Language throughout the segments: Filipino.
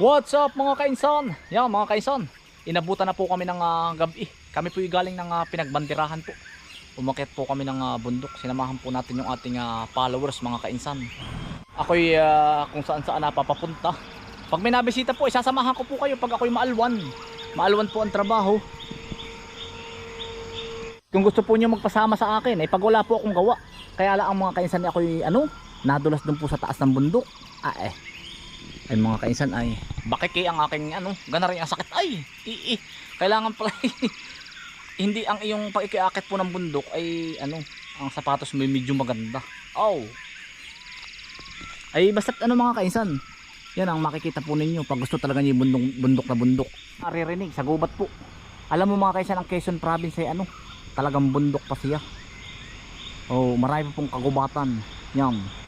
What's up mga kainsan? Yan mga kainsan, inabutan na po kami ng ah, gabi. Kami po galing ng ah, pinagbandirahan po. Umakit po kami ng ah, bundok. Sinamahan po natin yung ating ah, followers mga kainsan. Ako'y ah, kung saan saan napapapunta. Pag may nabisita po, isasamahan ko po kayo pag ako'y maalwan. Maalwan po ang trabaho. Kung gusto po niyo magpasama sa akin, ay pag wala po akong gawa. Kaya lang ang mga kainsan ako'y ano, nadulas dun po sa taas ng bundok. Ah eh, ay mga kainsan ay. Bakiki ang aking ano gana rin ang sakit. Ay ii kailangan pala hindi ang iyong pag-ikiakit po ng bundok ay ano ang sapatos may medyo maganda. Oh ay basta't ano mga kainsan yan ang makikita po ninyo pag gusto talaga niyo bundok, bundok na bundok. Naririnig sa gubat po. Alam mo mga kainsan ang Quezon province ay ano talagang bundok pa siya. Oh marami pong kagubatan. Yan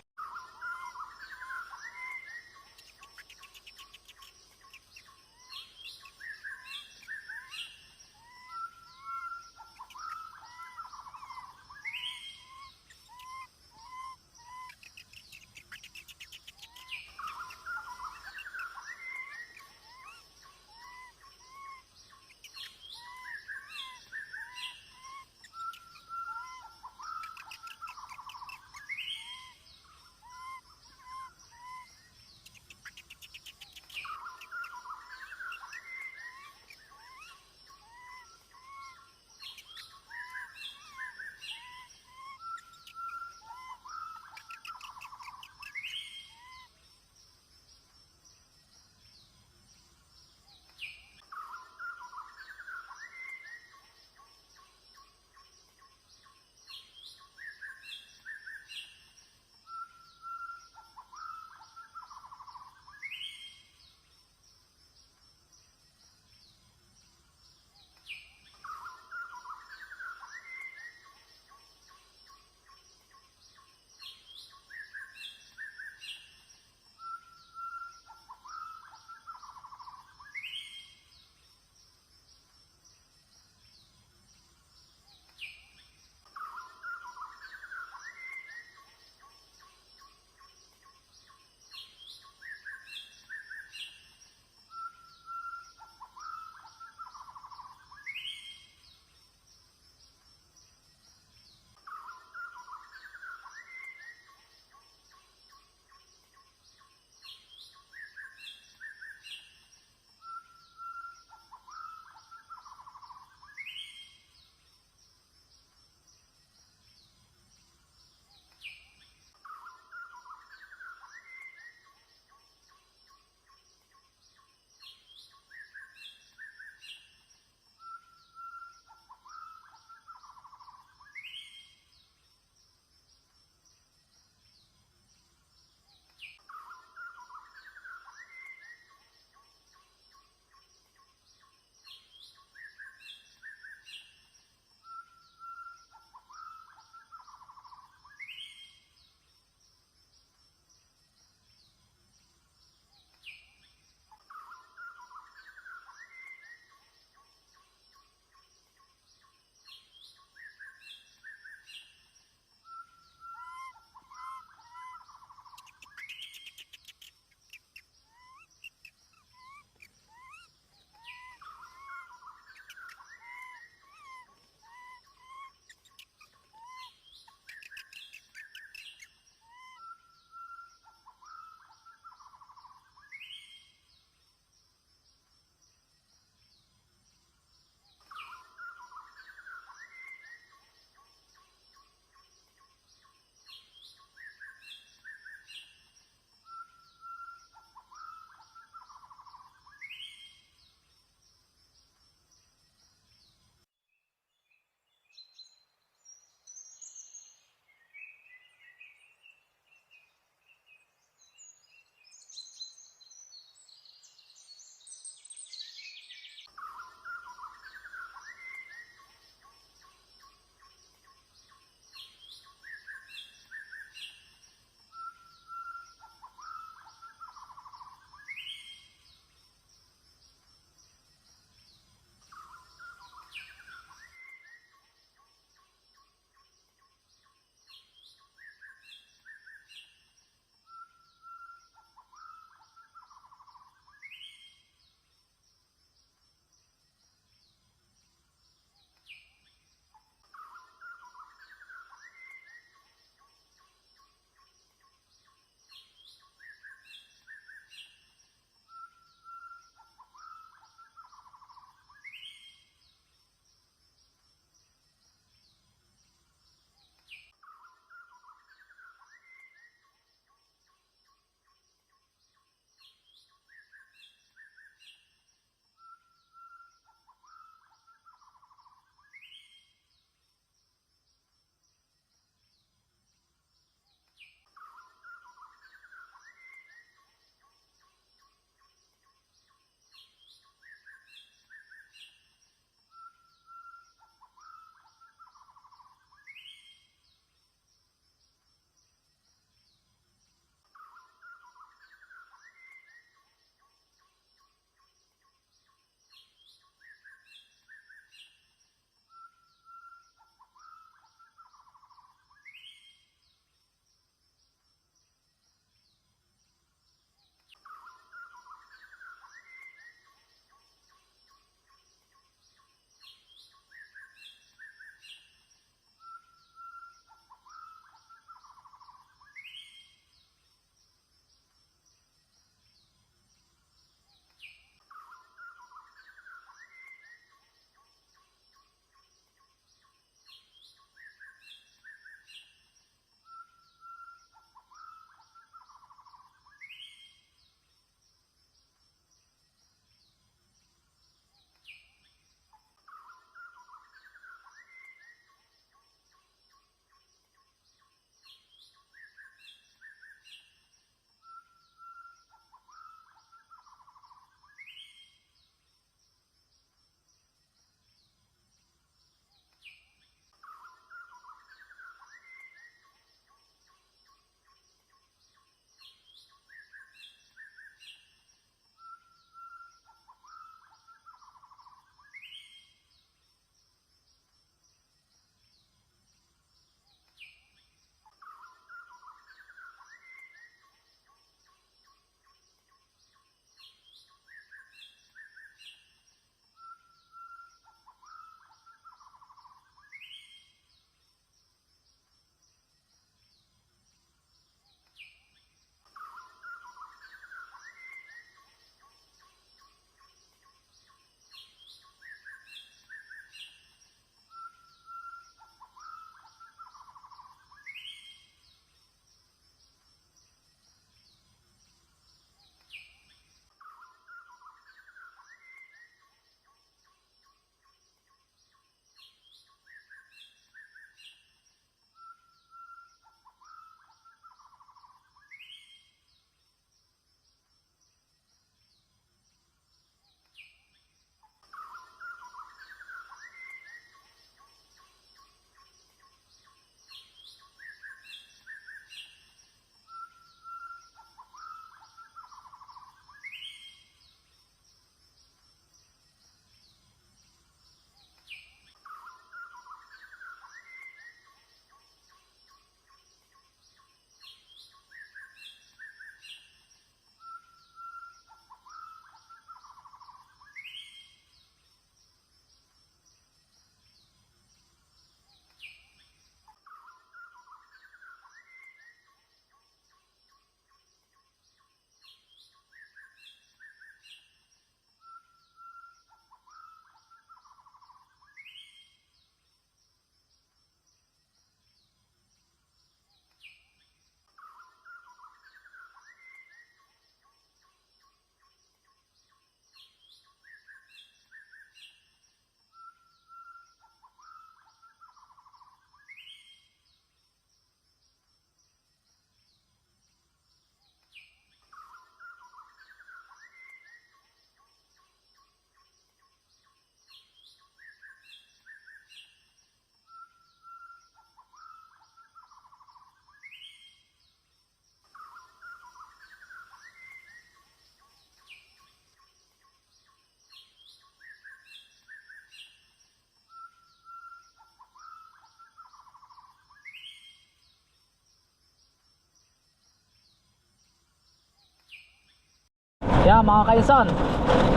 Yan mga kaisan.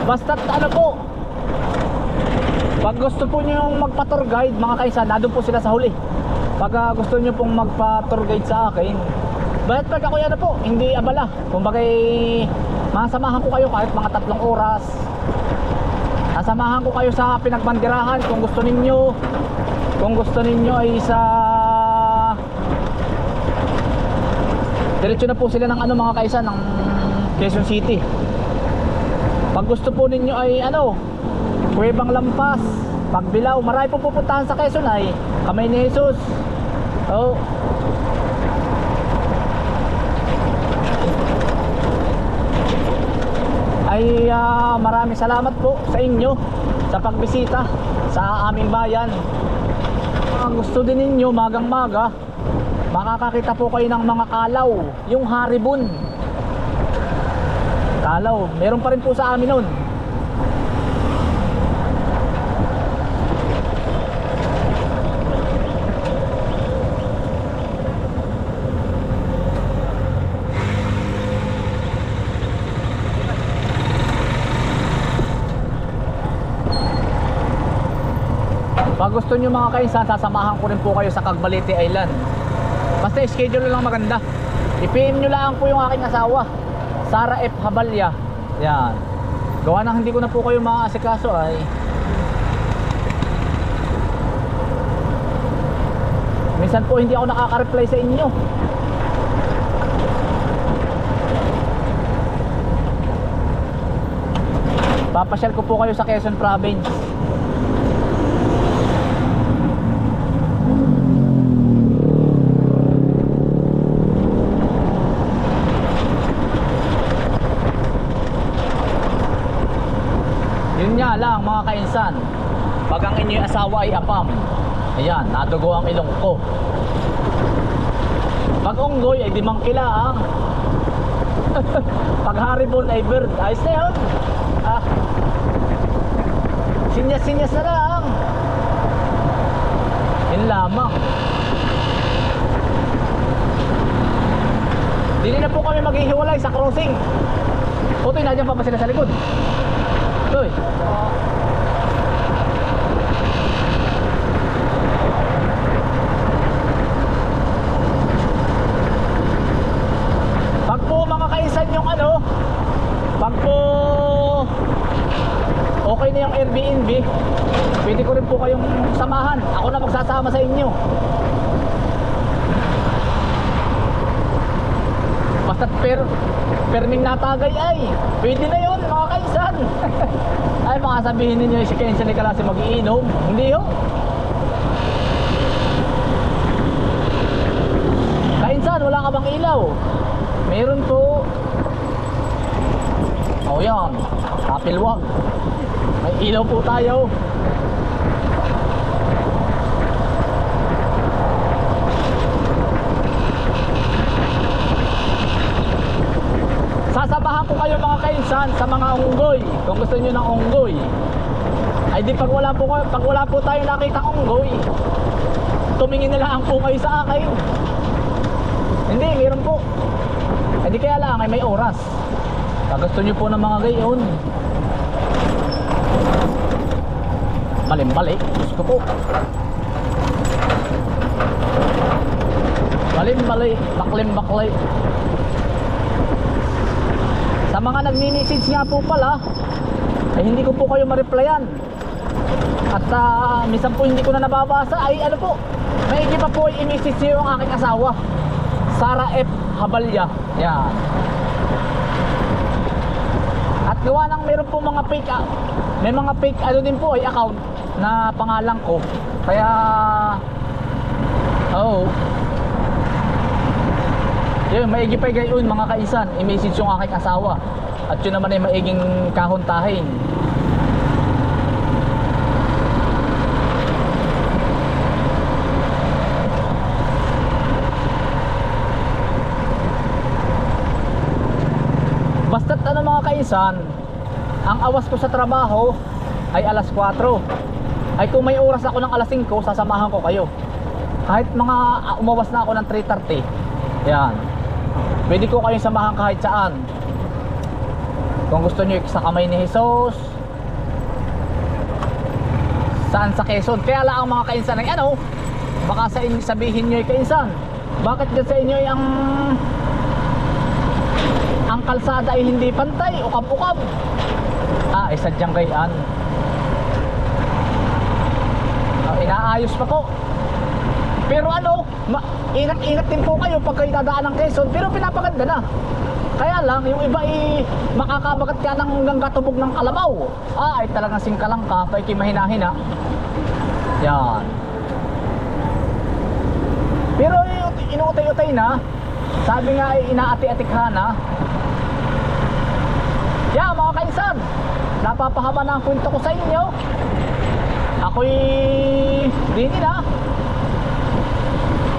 Basta't ano po, pag gusto po nyo yung magpa-tour guide, mga kaisan, nandun po sila sa huli. Pag ah, gusto nyo pong magpa-tour guide sa akin, bakit pag ako yan na po, hindi abala. Kung bagay, masamahan ko kayo kahit mga tatlong oras. Sasamahan ko kayo sa pinagbandirahan kung gusto ninyo. Kung gusto ninyo ay sa Diretso na po sila ng ano mga kaisa ng Quezon City. Pag gusto po ninyo ay ano, Cuevang Lampas, Pagbilao, marami po pupuntahan sa Quezon ay Kamay ni Jesus. Oh. Ay ah, maraming salamat po sa inyo sa pagbisita sa aming bayan. Ang gusto din ninyo magang maga makakakita po kayo ng mga kalaw yung haribon kalaw meron pa rin po sa amin nun pag gusto nyo mga kainsan sasamahan ko rin po kayo sa Cagbalete Island Basta schedule lang maganda. I-PM nyo lang po yung aking asawa. Sara F. Habalya. Yan. Gawa ng hindi ko na po kayo maaasikaso ay Minsan po hindi ako nakaka-reply sa inyo. Papasyal ko po kayo sa Quezon Province. Yun nga lang mga kainsan. Pag ang inyong asawa ay apam. Ayan, nadugo ang ilong ko. Pag unggoy ay dimang kilaang Pag haribon ay bird Ayos na yun ah. Sinyas-sinyas na lang. Yun lamang. Dili na po kami maghihiwalay sa crossing. Putoy, nandiyan pa ba sila sa likod? Uy. Pag po mga kaisan yung ano, pag po okay na yung Airbnb, pwede ko rin po kayong samahan. Ako na magsasama sa inyo. Basta per perming natagay ay pwede na yun ay mga sabihin ninyo si Kensa ni Kalasi magiinom. Hindi ho kainsan wala ka bang ilaw? Meron po oh yan. Kapilwag may ilaw po tayo Sasabahan ko kayo mga kainsan sa mga unggoy. Kung gusto niyo ng unggoy. Ay di pag wala po pag wala po tayo nakita unggoy. Tumingin na lang po kayo sa akin. Hindi, meron po. Ay di kaya lang ay may oras. Pag gusto niyo po ng mga gayon. Malim-mali. Gusto po. Malim-mali. Baklim-bakli. Sa mga nagmi-message nga po pala, ay hindi ko po kayo ma-replyan. At uh, minsan po hindi ko na nababasa, ay ano po, maigi pa po i-message niyo yung aking asawa. Sara F. Habalya. Yan. At gawa ng meron po mga fake, ah, may mga fake ano din po ay account na pangalan ko. Kaya, oh, yun, maigi pa gayon mga kaisan, i-message yung aking asawa. At yun naman ay maiging kahontahin. Basta't ano mga kaisan, ang awas ko sa trabaho ay alas 4. Ay kung may oras ako ng alas 5, sasamahan ko kayo. Kahit mga ah, umawas na ako ng 3.30, yan. Pwede ko kayong samahan kahit saan. Kung gusto nyo sa kamay ni Jesus. Saan sa Quezon? Kaya lang ang mga kainsan ay ano, baka sa inyo sabihin nyo kainsan. Bakit dyan sa inyo ang ang kalsada ay hindi pantay, ukab-ukab. Ah, ay sadyang gayaan. Ah, inaayos pa ko. Pero ano, ingat-ingat din po kayo pag kayo dadaan ng Quezon, pero pinapaganda na. Kaya lang, yung iba ay makakabagat ka ng hanggang katubog ng kalabaw. Ah, ay talagang singkalang ka, pa ikimahina-hina. Yan. Pero inuutay-utay na, sabi nga ay inaati-atikha na. Yeah, mga kainsan, napapahaba na ang kwento ko sa inyo. Ako'y dini na.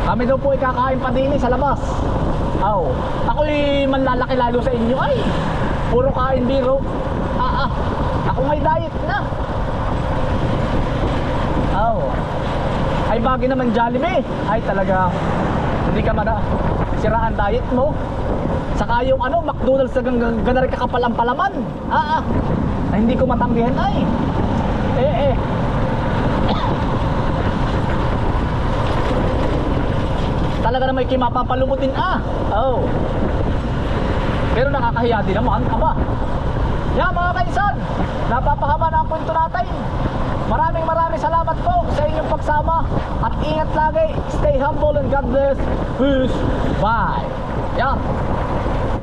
Kami daw po ay kakain pa din sa labas. Aw, ako'y manlalaki lalo sa inyo ay. Puro kain biro. Ah, ah. Ako may diet na. Aw. Ay bagay naman Jollibee. Ay talaga hindi ka mada siraan diet mo. Saka yung ano, McDonald's na ganari kakapal ang palaman. Ah, ah. Ay, hindi ko matanggihan ay. Eh, eh. Talaga na may kimapapalumutin ah. Oh. Pero nakakahiya din naman, aba. Yan mga kaisan, napapahaba na ang punto natin. Maraming maraming salamat po sa inyong pagsama at ingat lagi. Stay humble and God bless. Peace. Bye. Yan.